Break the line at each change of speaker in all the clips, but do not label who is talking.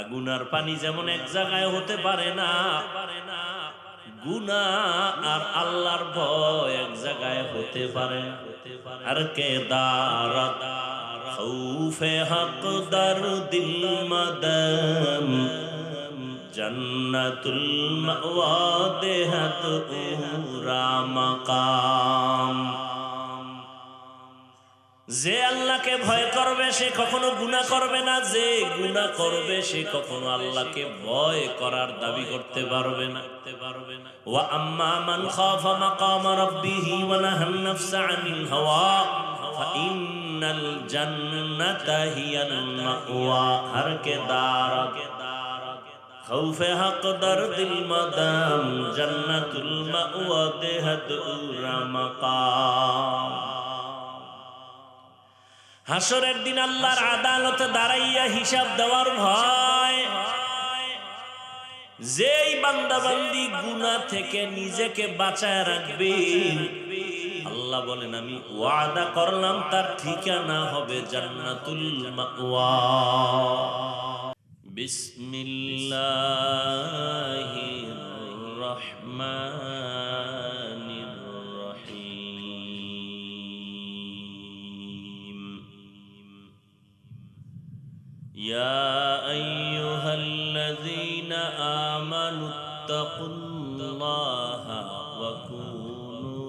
আগুনার পানি যেমন এক জায়গায় হতে পারে না গুনা আর আল্লাহর ভয় এক জায়গায় হতে পারে। আর কে দারত খৌফে হক দর দিল মদম, জন্নতুল মাওয়া দেহত উরা মাকাম। যে আল্লাহকে ভয় করবে, সে কখনো গুণা করবে না। যে গুণা করবে, সে কখনো আল্লাহকে ভয় করার দাবি করতে পারবে না। পারবে না ওয়া আম্মা মান খাফা মাকাম রাব্বিহি ওয়া নাহান নাফসা আনিল হাওয়া, ফা ইন্নাল জান্নাতা হিয়াল মাওয়া হর কে দার খৌফে হক দর দিল মাদাম, জান্নাতুল মাওয়া দেহদ উরা মাকাম। হাসরের দিন আল্লাহর আদালতে দাঁড়াইয়া হিসাব দেওয়ার ভয়। যেই বান্দাবান্দি গুনা থেকে নিজেকে বাঁচায় রাখবে, আল্লাহ বলেন, আমি ওয়াদা করলাম, তার ঠিকানা হবে জান্নাতুল মাওয়া। বিসমিল্লাহির রহমানির يا أيها الذين آمنوا اتقوا الله وكونوا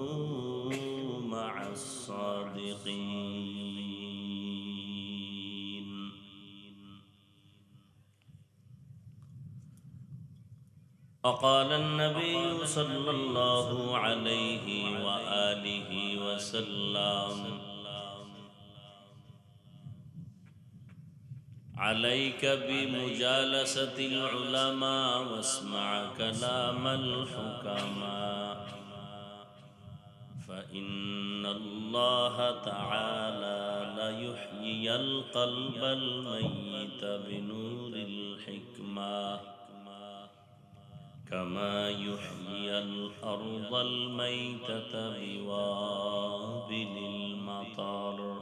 مع الصادقين. وقال النبي صلى الله عليه وآله وسلم عليك بمجالسة العلماء واسمع كلام الحكماء. فإن الله تعالى لا يحيي القلب الميت بنور الحكمة كما يحيي الأرض الميتة بوابل المطر.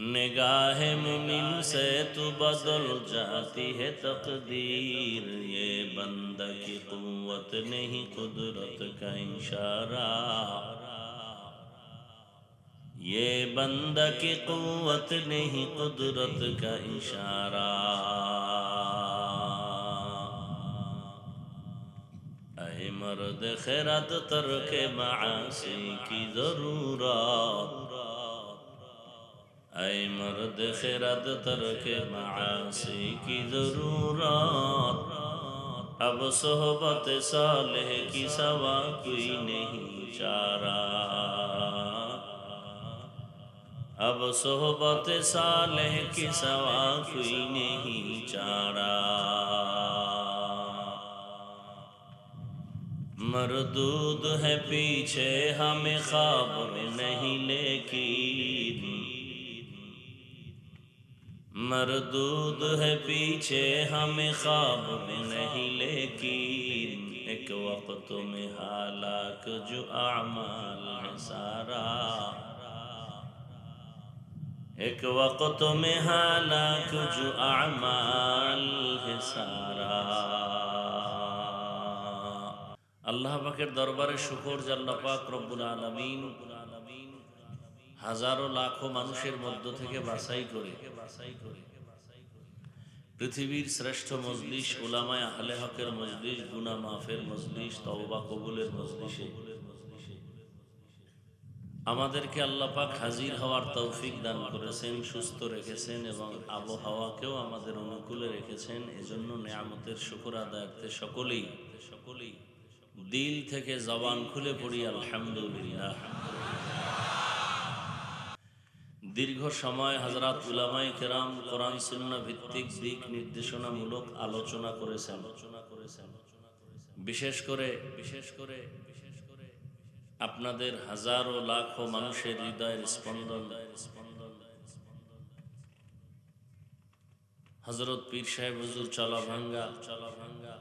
نگاہ مومن سے تو بدل جاتی ہے تقدیر۔ یہ بندہ کی قوت نہیں، قدرت کا اشارہ۔ یہ بندہ کی قوت نہیں، قدرت کا اشارہ۔ اے مرد خیرات، ترک معاصی کی ضرورت۔ اے مرد خیرات ترک معاصی کی ضرورت، اب صحبت صالح کی سوا کوئی نہیں چارہ۔ اب صحبت صالح کی سوا کوئی نہیں چارہ۔ مردود ہے پیچھے ہمیں خبر نہیں لیکن مردود ہے پیچھے ہمیں خواب میں نہیں لیکن ایک وقت میں حالات جو اعمال ہے سارا ایک وقت میں حالات جو اعمال ہے سارا اللہ بکر پاকের দরবারে শুকর জাল্লাপাক رب العالمین হাজারো লাখো মানুষের মধ্য থেকে বাছাই করে। পৃথিবীর শ্রেষ্ঠ মজলিস ওলামায় আহলে হকের মজলিস গুনা মাফের মজলিস, তওবা কবুলের মজলিসে। আমাদেরকে আল্লাহ পাক হাজির হওয়ার তৌফিক দান করেছেন, সুস্থ রেখেছেন এবং আবহাওয়াকেও আমাদের অনুকূলে রেখেছেন। এজন্য নেয়ামতের শুকর আদায়ার্থে সকলেই সকলেই দিল থেকে জবান খুলে পড়ি, আলহামদুলিল্লাহ। দীর্ঘ সময় হজরত উলামাই কেরাম কোরআন সুন্না ভিত্তিক দিক নির্দেশনামূলক আলোচনা করেছেন। আলোচনা করেছেন বিশেষ করে বিশেষ করে বিশেষ করে আপনাদের হাজারো লাখো মানুষের হৃদয়ের স্পন্দন। স্পন্দন হজরত পীর সাহেব হুজুর চলা ভাঙ্গা। চলা ভাঙ্গা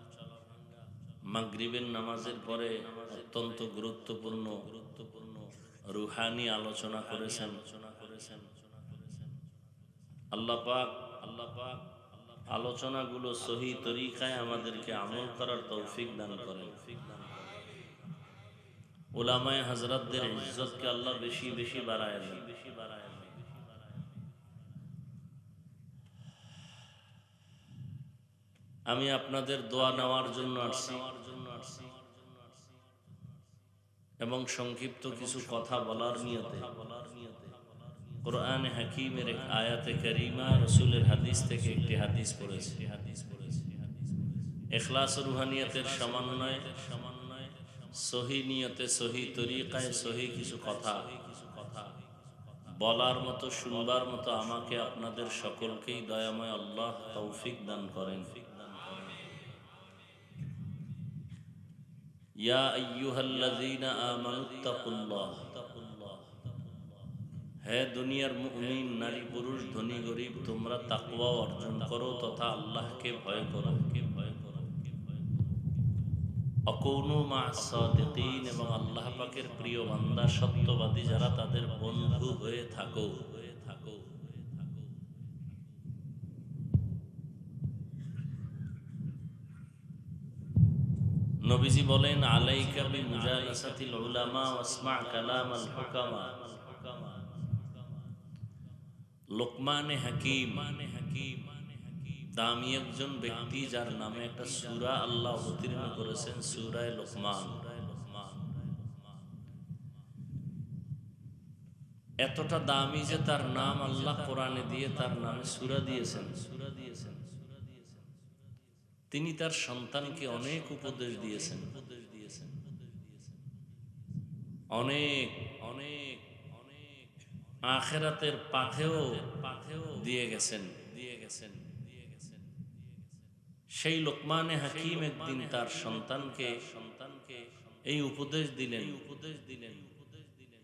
মাগরিবের নামাজের পরে অত্যন্ত গুরুত্বপূর্ণ গুরুত্বপূর্ণ রুহানি আলোচনা করেছেন। আলোচনা আল্লাহ পাক আল্লাহ পাক আলোচনাগুলো সহি তরিকায় আমাদেরকে আমল করার তৌফিক দান করেন। ওলামায় হজরতদের ইজ্জতকে আল্লাহ বেশি বেশি বাড়ায় বেশি বাড়ায় আমি আপনাদের দোয়া নেওয়ার জন্য আসছি এবং সংক্ষিপ্ত কিছু কথা বলার নিয়তে। কোরআন হাকিমের আয়াতে করিমা রসুলের হাদিস থেকে একটি হাদিস পড়েছে। হাদিস পড়েছে এখলাস রুহানিয়তের সমন্বয় সমন্বয় সহি নিয়তে, সহি তরিকায় সহি কিছু কথা কিছু কথা বলার মতো, শুনবার মতো আমাকে আপনাদের সকলকেই দয়াময় আল্লাহ তৌফিক দান করেন। ইয়া আইয়ুহাল্লাযীনা আমানুত্তাকুল্লাহ হে দুনিয়ার মুমিন, নারী, পুরুষ, ধনী, গরিব, তোমরা তাকওয়া অর্জন করো তথা আল্লাহকে ভয় করো। কে ভয় করো কে ভয় করো অকৌনু মা এবং আল্লাহ পাকের প্রিয় বান্দা, সত্যবাদী যারা তাদের বন্ধু হয়ে থাকো। হয়ে থাকো হয়ে থাকো নবীজি বলেন, আলাইকা বি মুজালাসাতিল উলামা, ওয়াসমা কালাম আল হুকামা। লোকমানে হাকিম। দামি একজন ব্যক্তি যার নামে একটা সূরা আল্লাহ অবতীর্ণ করেছেন, সূরায়ে লোকমান। এতটা দামি যে তার নাম আল্লাহ কোরআনে দিয়ে তার নামে সুরা দিয়েছেন। সুরা দিয়েছেন তিনি তার সন্তানকে অনেক উপদেশ দিয়েছেন উপদেশ দিয়েছেন। অনেক আখেরাতের পাথেও পাথেও দিয়ে গেছেন। দিয়ে গেছেন সেই লোকমানে হাকিম একদিন তার সন্তানকে সন্তানকে এই উপদেশ দিলেন উপদেশ দিলেন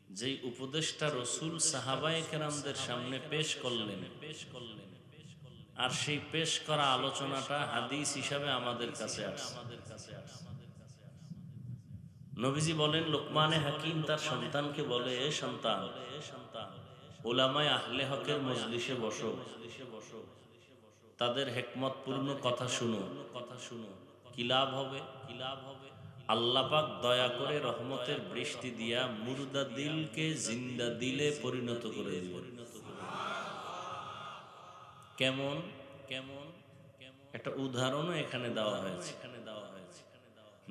যেই উপদেশটা রসুল সাহাবায়ে কেরামদের সামনে পেশ করলেন। পেশ করলেন আর সেই পেশ করা আলোচনাটা হাদিস হিসাবে আমাদের কাছে আমাদের কাছে নবীজি বলেন, লোকমানে হাকিম তার সন্তানকে বলে সন্তান ওলামায় আহলে হকের মজলিসে বসো। তাদের হেকমতপূর্ণ কথা শুনো কথা শুনো। কি লাভ হবে? কি লাভ হবে আল্লাপাক দয়া করে রহমতের বৃষ্টি দিয়া মুর্দা দিলকে জিন্দা দিলে পরিণত করে পরিণত করে কেমন? কেমন কেমন একটা উদাহরণও এখানে দেওয়া হয়েছে। এখানে দেওয়া হয়েছে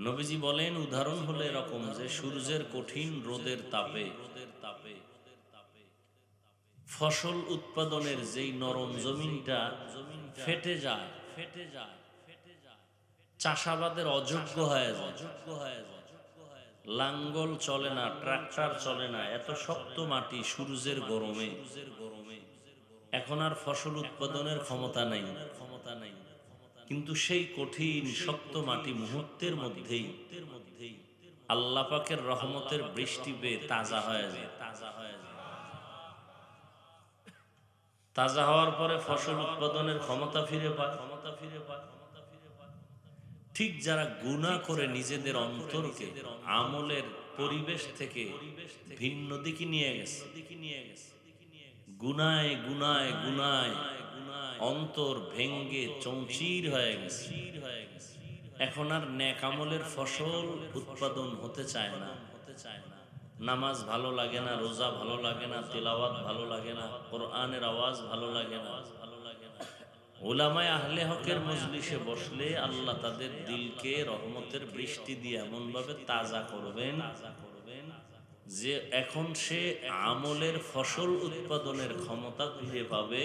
নবীজি বলেন, উদাহরণ হলো এরকম যে সূর্যের কঠিন রোদের তাপে রোদের তাপে ফসল উৎপাদনের যেই নরম জমিনটা ফেটে যায় ফেটে যায় চাষাবাদের অযোগ্য হয়ে অযোগ্য হয়ে লাঙ্গল চলে না, ট্রাক্টর চলে না, এত শক্ত মাটি সূর্যের গরমে। এখন আর ফসল উৎপাদনের ক্ষমতা নাই। ক্ষমতা নাই কিন্তু সেই কঠিন, শক্ত মাটি মুহূর্তের মধ্যেই আল্লাহ রহমতের বৃষ্টি পেয়ে তাজা হয়ে যায় তাজা হয়ে যায়। তাজা হওয়ার পরে ফসল উৎপাদনের ক্ষমতা ফিরে পায় ক্ষমতা ফিরে পায় ঠিক যারা গুণা করে নিজেদের অন্তরকে আমলের পরিবেশ থেকে ভিন্ন দিকে নিয়ে গেছে। দিকে নিয়ে গেছে। গুনায় গুনায় গুনায় অন্তর ভেঙ্গে চৌচির হয়ে গেছে। এখন আর ন্যাক আমলের ফসল উৎপাদন হতে চায় না। হতে চায় না। নামাজ ভালো লাগে না, রোজা ভালো লাগে না, তেলাওয়াত ভালো লাগে না, কোরআনের আওয়াজ ভালো লাগে না ওলামায় আহলে হকের মজলিসে বসলে আল্লাহ তাদের দিলকে রহমতের বৃষ্টি দিয়ে এমন ভাবে তাজা করবেন যে এখন সে আমলের ফসল উৎপাদনের ক্ষমতা ফিরে পাবে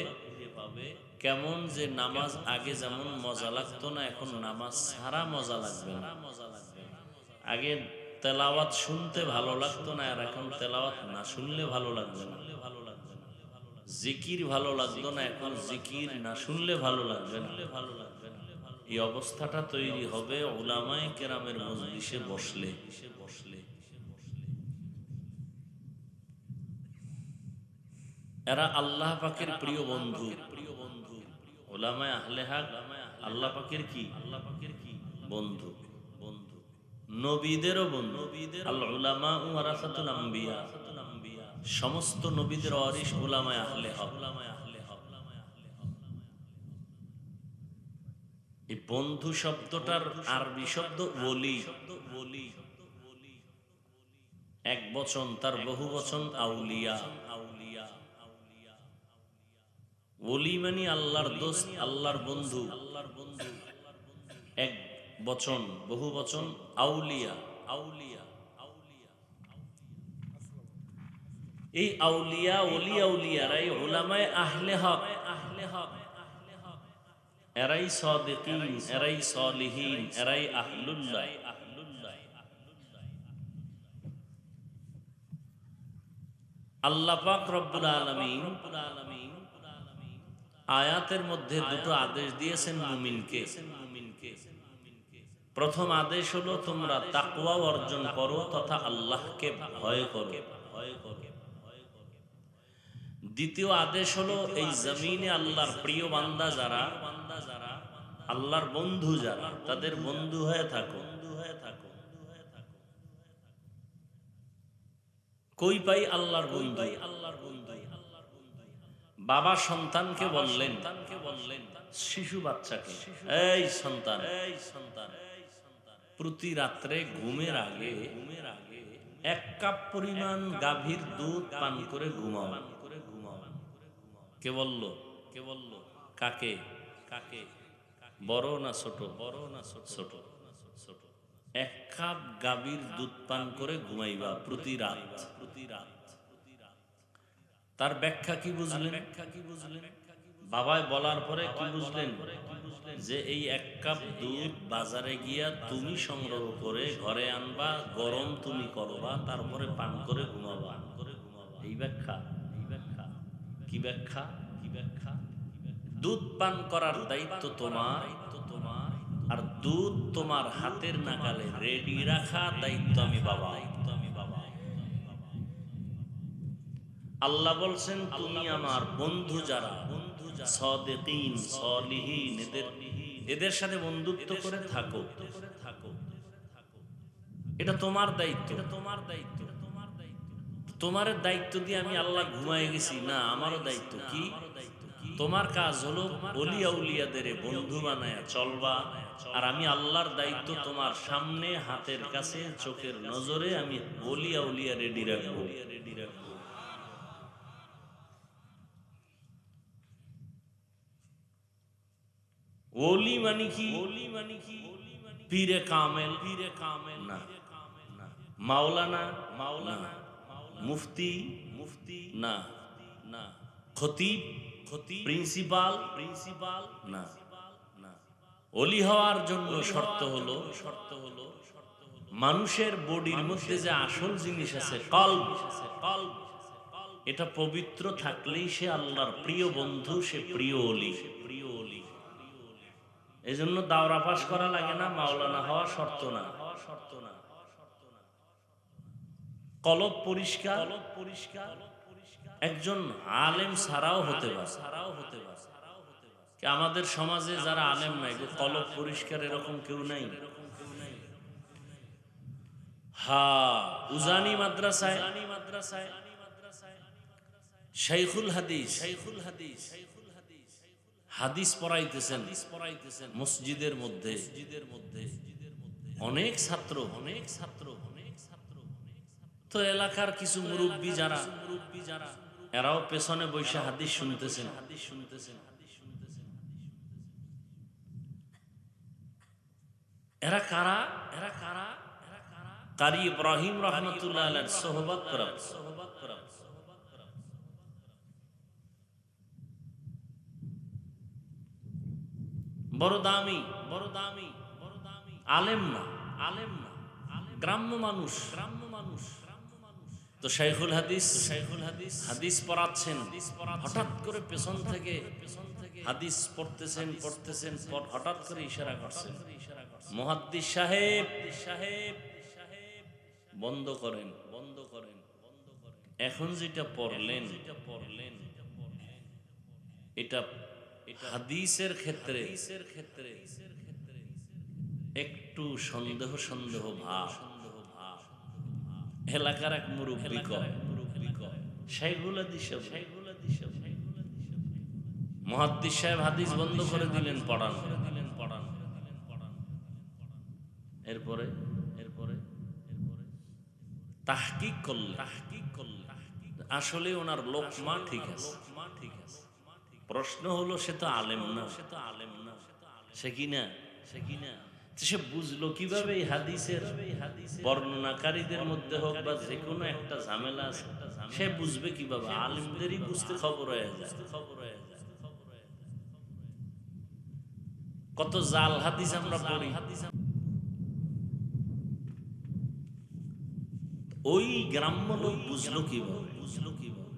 কেমন যে নামাজ আগে যেমন মজা লাগতো না, এখন নামাজ সারা মজা লাগবে। আগে তেলাওয়াত শুনতে ভালো লাগতো না, আর এখন তেলাওয়াত না শুনলে ভালো লাগবে না। জিকির ভালো লাগতো না, এখন জিকির না শুনলে ভালো লাগবে না। ভালো লাগবে না এই অবস্থাটা তৈরি হবে ওলামায়ে কেরামের মজলিসে বসলে। বসলে এরা আল্লাহ পাকের প্রিয় বন্ধু। প্রিয় বন্ধু ওলামায় আহলে হাক আল্লাহ পাকের কি আল্লাহ পাকের কি? বন্ধু। নবীদেরও বন্ধু। সমস্ত নবীদের উলামায় আহলে এই বন্ধু শব্দটার আরবি শব্দ ওলি। এক বচন তার বহু বচন আউলিয়া। আউলিয়া ওলি মানে আল্লাহর দোস্ত আল্লাহর বন্ধু আল্লাহর বন্ধু। এক বচন, বহু বচন, আউলিয়া আউলিয়া এই আউলিয়া ওলি আউলিয়ারাই ওলামায় আহলে হক আহলে হক, এরাই সাদিকিন, এরাই সালিহিন, এরাই আহলুল্লাহ। আল্লাহ পাক রব্বুল আলামিন আয়াতের মধ্যে দুটো আদেশ দিয়েছেন মুমিনকে। প্রথম আদেশ হলো তোমরা তাকওয়া অর্জন করো তথা আল্লাহকে ভয় করো। দ্বিতীয় আদেশ হলো এই জমিনে আল্লাহর প্রিয় বান্দা যারা, আল্লাহর বন্ধু যারা, তাদের বন্ধু হয়ে থাকো। কই পাই আল্লাহর বন্ধু? আল্লাহর বন্ধু বাবা সন্তানকে বললেন, শিশু বাচ্চাকে। এই সন্তান এই সন্তান। প্রতি রাত্রে ঘুমের আগে ঘুমের আগে এক কাপ পরিমাণ গাভীর দুধ পান করে ঘুমাও। করে ঘুমাও কে বলল? কে বলল কাকে? কাকে বড় না ছোট? বড় না ছোট। ছোট ছোট এক কাপ গাভীর দুধ পান করে ঘুমাইবা প্রতি রাত। প্রতি রাত তার ব্যাখ্যা কি বুঝলেন ব্যাখ্যা কি বুঝলেন? বাবায় বলার পরে কি বুঝলেন? যে এই এক কাপ দুধ বাজারে গিয়া তুমি সংগ্রহ করে ঘরে আনবা গরম তুমি করবা তারপরে পান করে ঘুমাবা। এই ব্যাখ্যা। কি ব্যাখ্যা? কি ব্যাখ্যা? দুধ পান করার দায়িত্ব তোমার। তোমার। আর দুধ তোমার হাতের নাগালে রেডি রাখা দায়িত্ব আমি বাবা। দায়িত্ব আমি বাবা। আল্লাহ বলছেন তুমি আমার বন্ধু যারা বন্ধু এদের সাথে বন্ধুত্ব করে থাকো। এটা তোমার দায়িত্ব। এটা তোমার দায়িত্ব তোমার দায়িত্ব তোমার দায়িত্ব দিয়ে আমি আল্লাহ ঘুমায় গেছি। না, আমারও দায়িত্ব। কি? তোমার কাজ হলো অলিয়া উলিয়াদের বন্ধু বানায় চলবা। আর আমি আল্লাহর দায়িত্ব তোমার সামনে, হাতের কাছে, চোখের নজরে আমি অলিয়া উলিয়া রেডি রাখব রেডি রাখব ওলি মানে কি ওলি মানে কি পীরে কামেল পীরে কামেল না মাওলানা মাওলানা মুফতি মুফতি না না খতিব খতিব প্রিন্সিপাল প্রিন্সিপাল না না ওলি হওয়ার জন্য শর্ত হলো শর্ত হলো মানুষের বডির মধ্যে যে আসল জিনিস আছে কল্ব। কল্ব। এটা পবিত্র থাকলেই সে আল্লাহর প্রিয় বন্ধু সে প্রিয় অলি সে প্রিয় এই জন্য দাওরা পাশ করা লাগে না, মাওলানা হওয়া শর্ত না। শর্ত না কলব পরিষ্কার কলব পরিষ্কার একজন আলেম ছাড়াও হতে পারে। ছাড়াও হতে পারে আমাদের সমাজে যারা আলেম নাই কলব পরিষ্কার এরকম কেউ নাই? হা, উজানি মাদ্রাসায় মাদ্রাসায় শাইখুল হাদিস শাইখুল হাদিস হাদিস পড়াইতেছেন, মসজিদের মধ্যে। মসজিদের মধ্যে অনেক ছাত্র অনেক ছাত্র অনেক ছাত্র। তো এলাকার কিছু মুরব্বী যারা মুরব্বী যারা এরাও পেছনে বসে হাদিস শুনতেছেন। হাদিস শুনতেছেন এরা কারা? এরা কারা এরা কারা কারি ইব্রাহিম রহমতুল্লাহ সোহবত প্রাপ্ত সোহবত প্রাপ্ত বড় দামি বড় দামি বড় দামি। আলেম না আলেম না গ্রাম্য মানুষ গ্রাম্য মানুষ তো শাইখুল হাদিস শাইখুল হাদিস। হাদিস পড়াচ্ছেন। হঠাৎ করে পেছন থেকে পেছন থেকে হাদিস পড়তেছেন পড়তেছেন হঠাৎ করে ইশারা করছেন। মুহাদ্দিস সাহেব। সাহেব সাহেব। বন্ধ করেন। বন্ধ করেন বন্ধ করেন। এখন যেটা পড়লেন যেটা পড়লেন। এটা হাদিসের ক্ষেত্রে ক্ষেত্রে একটু সন্দেহ সন্দেহ ভাব। এলাকার এক মুরব্বী কয় শাইখুল হাদিস শাইখুল হাদিস মুহাদ্দিস সাহেব হাদিস বন্ধ করে দিলেন পড়ান। দিলেন পড়ান। পড়ান এরপরে? এরপরে? এরপরে তাহকিক করলে তাহকিক করলে আসলে ওনার লোকমা ঠিক আছে। প্রশ্ন হলো, সে তো আলেম না। সে তো আলেম না সে কি না? সে কি না সে বুঝলো কীভাবে এই হাদিসের বর্ণনাকারীদের মধ্যে হোক বা যে কোনো একটা ঝামেলা আছে, সে বুঝবে কীভাবে? আলেমদেরই বুঝতে খবর হয়ে যায়। খবর হয়ে যায় কত জাল হাদিস আমরা পড়ি। ওই গ্রাম্য লোক বুঝলো কীভাবে বুঝলো কীভাবে?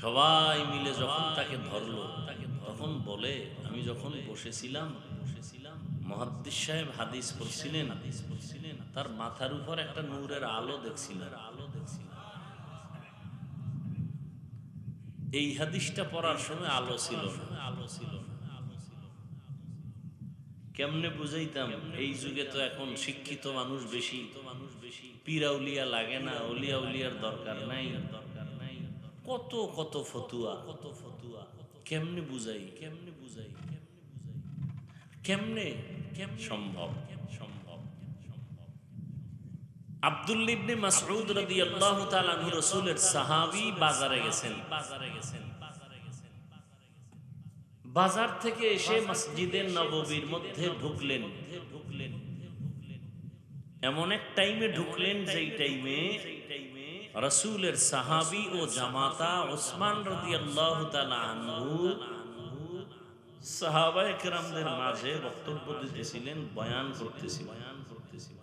সবাই মিলে যখন তাকে ধরলো তাকে তখন বলে, আমি যখন বসেছিলাম বসেছিলাম মহাদ্দিস সাহেব হাদিস পড়ছিলেন হাদিস পড়ছিলেন তার মাথার উপর একটা নূরের আলো দেখছিলেন আলো দেখছিলেন এই হাদিসটা পড়ার সময় আলো ছিল আলো ছিল কেমনে বুঝাইতাম, এই যুগে তো এখন শিক্ষিত মানুষ বেশি মানুষ বেশি পীরা উলিয়া লাগে না উলিয়া উলিয়ার দরকার নাই। দরকার কত কত ফতুয়া? কত ফতুয়া কেমনে বুঝাই? কেমনে? বুঝাই কেমনে কেমনে সম্ভব সম্ভব। আব্দুল বাজারে গেছেন বাজারে গেছেন। বাজার থেকে এসে মসজিদের নববীর মধ্যে ঢুকলেন। এমন এক টাইমে ঢুকলেন যেই টাইমে রসুলের সাহাবি ও জামাতা ওসমান আনহু সাহাবায়ে মাঝে বক্তব্য দিতেছিলেন বয়ান করতেছিলেন। বয়ান করতেছিলেন।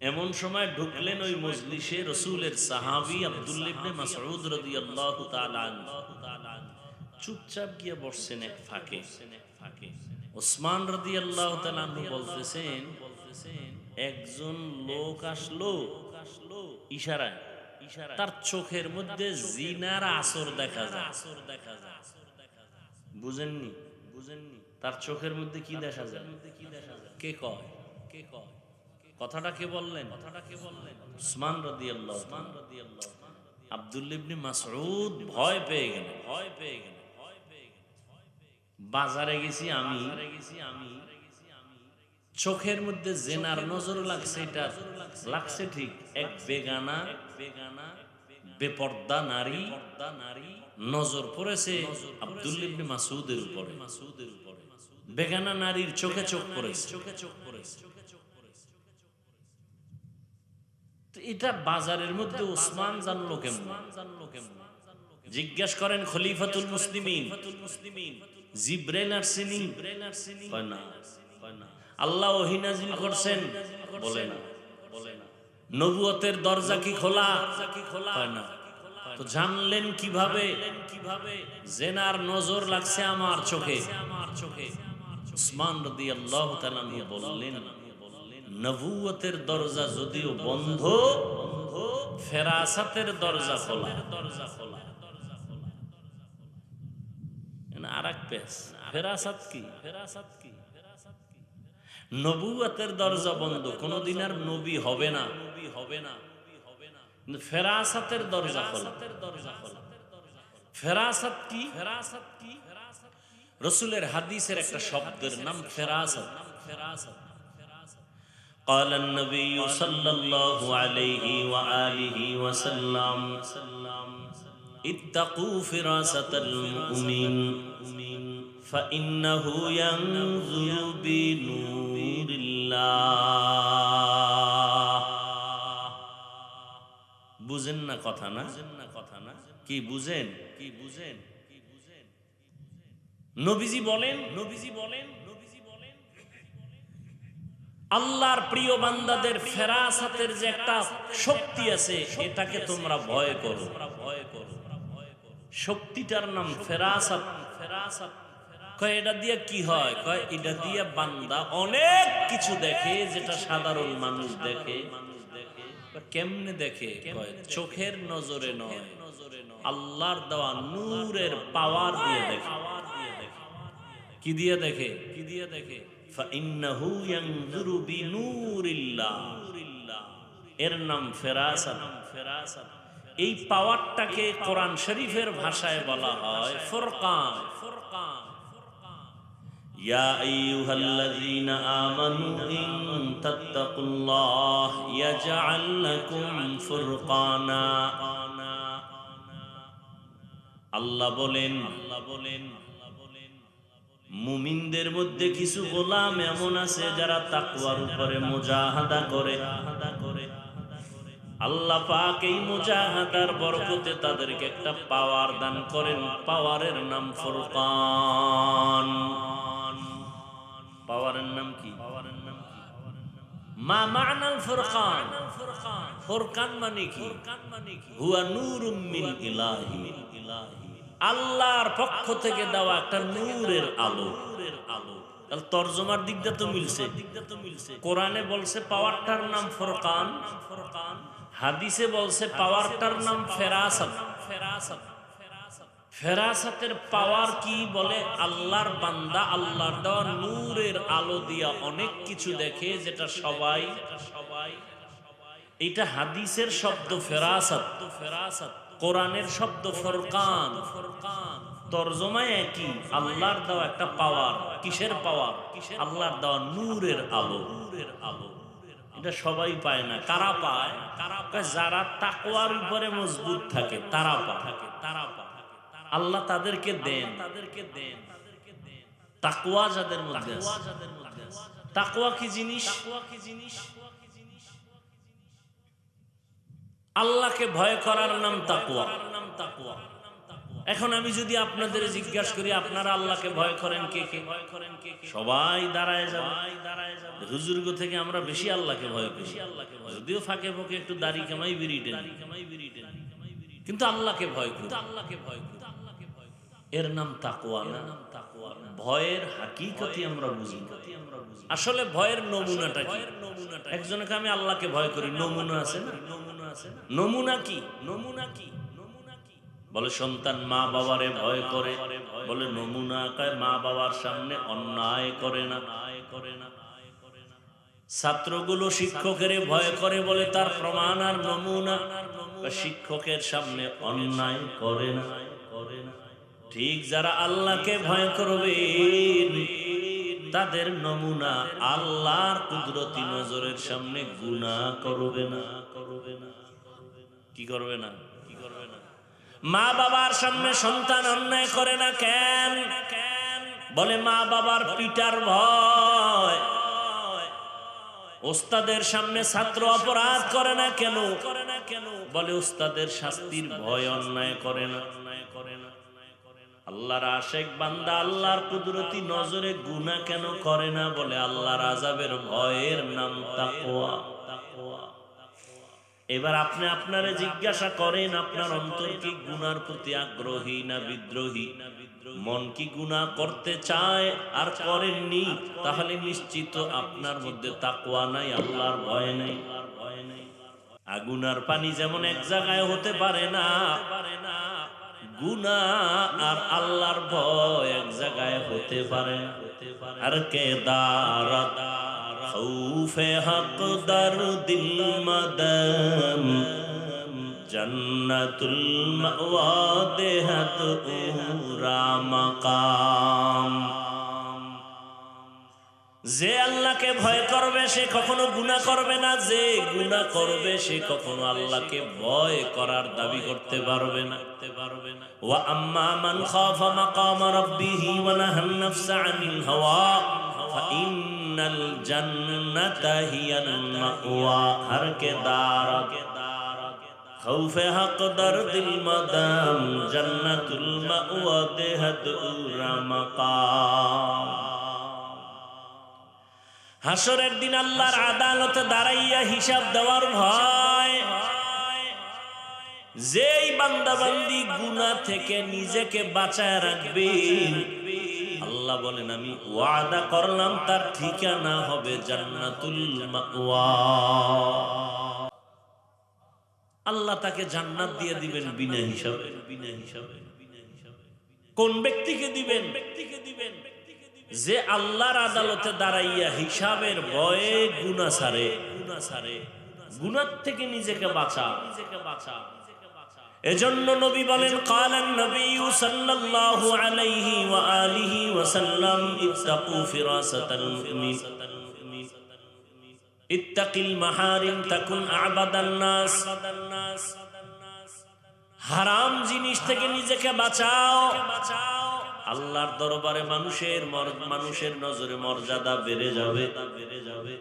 এমন সময় ঢুকলেন ওই মজলিসে রসুলের সাহাবি মাসউদ রাদিয়াল্লাহু তাআলা আনহু চুপচাপ গিয়ে বসছেন এক ফাঁকে। ফাঁকে। ওসমান রাদি আল্লাহ বলতেছেন একজন লোক আসলো আসলো ইশারায়। ইশারা তার চোখের মধ্যে জিনার আসর দেখা যায়। আসর দেখা যায় বুঝেননি? বুঝেননি তার চোখের মধ্যে কি দেখা যায়? কি দেখা যায় কে কয়? কে কয় কথাটা কে বললেন? কথাটা কে বললেন উসমান রাদি আল্লাহ উসমান রাদি আল্লাহ আব্দুল্লিবনি মাসউদ ভয় পেয়ে গেলেন। ভয় পেয়ে গেলেন বাজারে গেছি আমি বাজারে গেছি আমি। চোখের মধ্যে জেনার নজর লাগছে এটা। লাগছে। ঠিক এক বেগানা বেগানা বেপর্দা নারী নারী নজর পড়েছে আব্দুল ইবনে মাসুদের উপরে। মাসুদের উপরে। বেগানা নারীর চোখে চোখ পড়েছে। চোখে চোখ পড়েছে। এটা বাজারের মধ্যে ওসমান জানলো কেমন? জানলো কেমন? জিজ্ঞেস করেন খলিফাতুল মুসলিমিন। জিব্রাইল আর সিনি কয় না কয় না। আল্লাহ ওহী নাজিল করছেন। বলে না। নবুয়তের দরজা কি খোলা? হয় না। তো জানলেন কীভাবে? কীভাবে? জেনার নজর লাগছে আমার চোখে। আমার চোখে। উসমান রাদিয়াল্লাহু তাআলা বললেন নবুয়তের দরজা যদিও বন্ধ ফেরাসাতের দরজা খোলা। দরজা খোলা। আর এক পেশ ফেরাসাত কি? ফেরাসাত কি? নবুয়াতের দরজা বন্ধ কোনদিন আর নবী হবে না নবী হবে না কিন্তু ফেরাসাতের দরজা খোলা দরজা খোলা ফেরাসাত কি ফেরাসাত কি রসুলের হাদিসের একটা শব্দের নাম ফেরাসত ফেরাসত قال النبي صلى الله عليه وآله وسلم اتقوا فراسة المؤمن فإنه ينظر بنور الله বুঝেন না। কথা না না কথা না? কি বুঝেন? কি বুঝেন কি বুঝেন নবীজি বলেন নবীজি বলেন, আল্লাহর প্রিয় বান্দাদের ফেরাসাতের যে একটা শক্তি আছে, এটাকে তোমরা ভয় করো। ভয় করো শক্তিটার নাম ফেরাসাত ফেরাসাত। কয় এটা দিয়ে কি হয় কয় এটা দিয়ে বান্দা অনেক কিছু দেখে যেটা সাধারণ মানুষ দেখে মানুষ দেখে কয় কেমনে দেখে কয় চোখের নজরে নয় আল্লাহর দেওয়া নূরের পাওয়ার দিয়ে দেখে কি দিয়ে দেখে কি দিয়ে দেখে فإنه ينظر بنور الله এর নাম ফেরাসাত ফেরাসাত এই পাওয়ারটাকে কোরআন শরীফের ভাষায় বলা হয় ফুরকান ফুরকান يا أيها الذين آمنوا إن تتقوا الله يجعل لكم فرقانا আল্লাহ বলেন আল্লাহ বলেন মুমিনদের মধ্যে কিছু গোলাম এমন আছে যারা তাকওয়ার উপরে মুজাহাদা করে করে আল্লাহ পাক এই মুজাহাদার বরকতে তাদেরকে একটা পাওয়ার দান করেন পাওয়ারের নাম ফুরকান পাওয়ারের নাম কি? পাওয়ারের নাম কি? মা মানাল ফুরকান। ফুরকান। মানে কি? ফুরকান মানে কি? হুয়া নূরুম মিন ইলাহি। ইলাহি। আল্লাহর পক্ষ থেকে দেওয়া একটা নূরের আলো। নূরের আলো। তাহলে তর্জমার দিকটা তো মিলছে। দিকটা তো মিলছে। কোরআনে বলছে পাওয়ারটার নাম ফুরকান। ফুরকান। হাদিসে বলছে পাওয়ারটার নাম ফেরাসাত। ফেরাসাত। ফেরাসাতের পাওয়ার কি বলে? আল্লাহর বান্দা, আল্লাহর দেওয়া নূরের আলো দিয়া অনেক কিছু দেখে, যেটা সবাই সবাই এটা হাদিসের শব্দ ফেরাসাত। ফেরাসাত কোরআনের শব্দ ফরকান। ফরকান তর্জমায় একই, আল্লাহর দেওয়া একটা পাওয়ার। কিসের পাওয়ার? কিসের আল্লাহর দেওয়া নূরের আলো। নূরের আলো এটা সবাই পায় না। কারা পায়? কারা যারা তাকওয়ার উপরে মজবুত থাকে তারা পায় থাকে, তারা পায়। আল্লাহ তাদেরকে দেন। তাদেরকে দেন। তাকওয়া যাদের মধ্যে আছে। তাকওয়া কি জিনিস? কি জিনিস? আল্লাহকে ভয় করার নাম তাকুয়া নাম তাকুয়া এখন আমি যদি আপনাদের জিজ্ঞাসা করি আপনারা আল্লাহকে ভয় করেন কে কে? ভয় করেন কে কে? সবাই দাঁড়ায় যাবে। দাঁড়ায় যাবে। হুজুর্গ থেকে আমরা বেশি আল্লাহকে ভয় বেশি আল্লাহকে ভয় যদিও ফাঁকে ফাঁকে একটু দাড়ি কামাই বিড়ি দাড়ি কামাই বিড়ি কিন্তু আল্লাহকে ভয় করি। আল্লাহকে ভয় করি। এর নাম তাকুয়া না। ভয়ের হাকিকতি আমরা বুঝি। আসলে ভয়ের নমুনাটা কি? একজনকে আমি আল্লাহকে ভয় করি, নমুনা আছে না? নমুনা আছে নমুনা কি? নমুনা কি বলে, সন্তান মা বাবারে ভয় করে। বলে, নমুনা কয় মা বাবার সামনে অন্যায় করে না করে না। ছাত্রগুলো শিক্ষকের ভয় করে বলে, তার প্রমাণ আর নমুনা। শিক্ষকের সামনে অন্যায় করে না। ঠিক যারা আল্লাহকে ভয় করবে, তাদের নমুনা আল্লাহর কুদরতি নজরের সামনে গুণা করবে না। করবে না কি করবে না? কি করবে না মা বাবার সামনে সন্তান অন্যায় করে না কেন? বলে মা বাবার পিটার ভয়। ওস্তাদের সামনে ছাত্র অপরাধ করে না কেন? করে না কেন বলে ওস্তাদের শাস্তির ভয় অন্যায় করে না অন্যায় করে না। আল্লাহর আশেক বান্দা, আল্লাহর কুদরতি নজরে গুনাহ কেন করে না বলে? আল্লাহর আজাবের ভয়ের নাম তাকওয়া। এবার আপনি আপনারে জিজ্ঞাসা করেন, আপনার অন্তর কি গুনার প্রতি আগ্রহী না বিদ্রোহী? মন কি গুণা করতে চায় আর করেননি? তাহলে নিশ্চিত আপনার মধ্যে তাকওয়া নাই, আল্লাহর ভয় নাই। আগুনার পানি যেমন এক জায়গায় হতে পারে না গুনা আর আল্লাহর ভয় এক জায়গায় হতে পারে। আর কে দারাত খৌফে হক দার দিল মদম জন্নতুল মাওয়া দেহত উরা মাকাম। যে আল্লাহকে ভয় করবে সে কখনো গুনাহ করবে না যে গুনাহ করবে সে কখনো আল্লাহকে ভয় করার দাবি করতে পারবে না পারবে না ওয়া আম্মা মান খাফা মাকাম রাব্বিহি ওয়া নাহান নাফসা আনিল হাওয়া ফাইন্নাল জান্নাতা হিয়াল মাওয়া হর কে দার خوف حق در دل مدام جنت المأوى دهد مقام হাসরের দিন আল্লাহর আদালতে দাঁড়াইয়া হিসাব দেওয়ার ভয়। যেই বান্দাবান্দি গুনাহ থেকে নিজেকে বাঁচায় রাখবে। আল্লাহ বলেন, আমি ওয়াদা করলাম, তার ঠিকানা হবে জান্নাতুল মাওয়া। আল্লাহ তাকে জান্নাত দিয়ে দিবেন বিনা হিসাবে। বিনা হিসাবে কোন ব্যক্তিকে দিবেন ব্যক্তিকে দিবেন? যে আল্লাহর আদালতে দাঁড়াইয়া হিসাবের ভয়ে গুনা সারে গুনা সারে গুনার থেকে নিজেকে বাঁচা। নিজেকে বাঁচা এজন্য নবী বলেন, কালান নবী সাল্লাল্লাহু আলাইহি ওয়া আলিহি ওয়া সাল্লাম ইত্তাকু ফিরাসাতাল মুমিন ইত্তাকিল মাহারিম, তাকুন আবাদান নাস। হারাম জিনিস থেকে নিজেকে বাঁচাও বাঁচাও। আল্লাহর দরবারে মানুষের মানুষের নজরে মর্যাদা বেড়ে যাবে। বেড়ে যাবে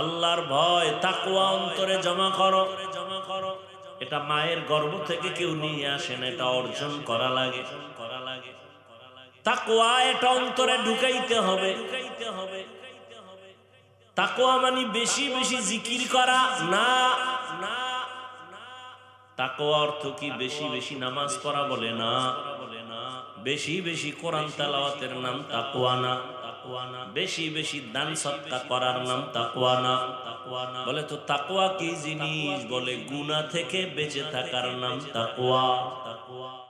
আল্লাহর ভয় তাকুয়া অন্তরে জমা করো। জমা করো এটা মায়ের গর্ভ থেকে কেউ নিয়ে আসে না, এটা অর্জন করা লাগে। করা লাগে তাকুয়া এটা অন্তরে ঢুকাইতে হবে। ঢুকাইতে হবে তাকুয়া মানে বেশি বেশি জিকির করা না না। তাকওয়া অর্থ কি? বেশি বেশি নামাজ পড়া বলে না। বেশি বেশি কোরআন তালাওয়াতের নাম তাকওয়ানা। বেশি বেশি দান সত্তা করার নাম তাকওয়ানা। বলে তো তাকওয়া কি জিনিস? বলে গুনাহ থেকে বেঁচে থাকার নাম তাকওয়া তাকওয়া।